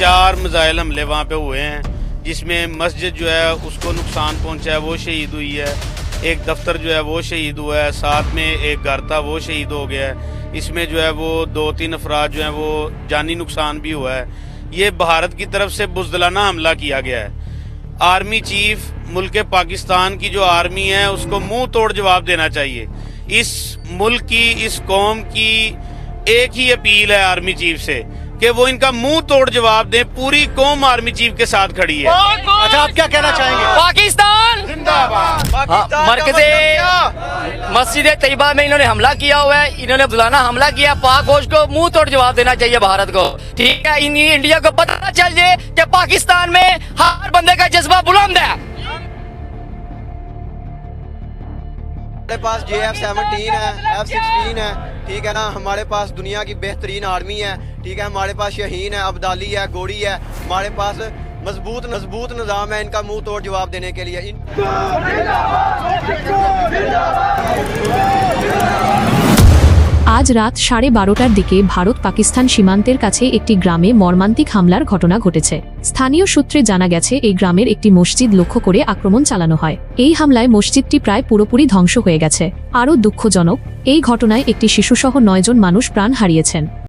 چار میزائل حملے وہاں پہ ہوئے ہیں، جس میں مسجد جو ہے، اس کو نقصان پہنچا ہے، وہ شہید ہوئی ہے۔ ایک دفتر جو ہے، وہ شہید ہوا ہے۔ ساتھ میں ایک گھر تھا، وہ شہید ہو گیا ہے۔ اس میں جو ہے، وہ دو تین افراد جو ہیں، وہ جانی نقصان بھی ہوا ہے۔ یہ بھارت کی طرف سے بزدلانہ حملہ کیا گیا ہے۔ آرمی چیف ملک پاکستان کی جو آرمی ہے، اس کو منہ توڑ جواب دینا چاہیے۔ اس ملک کی، اس قوم کی ایک ہی اپیل ہے آرمی چیف سے۔ کہ وہ ان کا منہ توڑ جواب دیں پوری قوم آرمی چیف کے ساتھ کھڑی ہے۔ اچھا آپ کیا کہنا چاہیں گے؟ پاکستان! ہاں، مرکز مسجد طیبہ میں انہوں نے حملہ کیا ہوا ہے انہوں نے بلانا حملہ کیا پاک فوج کو منہ توڑ جواب دینا چاہیے بھارت کو۔ ٹھیک ہے انڈیا کو پتہ چل جائے کہ پاکستان میں ہر بندے کا جذبہ بلند ہے۔ ہمارے پاس جے ایف سیونٹین ہے، ایف سکسٹین ہے، ٹھیک ہے نا؟ ہمارے پاس دنیا کی بہترین آرمی ہے، ٹھیک ہے؟ ہمارے پاس شہین ہے عبدالی ہے، گوڑی ہے، ہمارے پاس مضبوط مضبوط نظام ہے ان کا منہ توڑ جواب دینے کے لیے۔ আজ রাত সাড়ে বারোটার দিকে ভারত পাকিস্তান সীমান্তের কাছে একটি গ্রামে মর্মান্তিক হামলার ঘটনা ঘটেছে। স্থানীয় সূত্রে জানা গেছে, এই গ্রামের একটি মসজিদ লক্ষ্য করে আক্রমণ চালানো হয়। এই হামলায় মসজিদটি প্রায় পুরোপুরি ধ্বংস হয়ে গেছে। আরও দুঃখজনক, এই ঘটনায় একটি শিশুসহ নয়জন মানুষ প্রাণ হারিয়েছেন।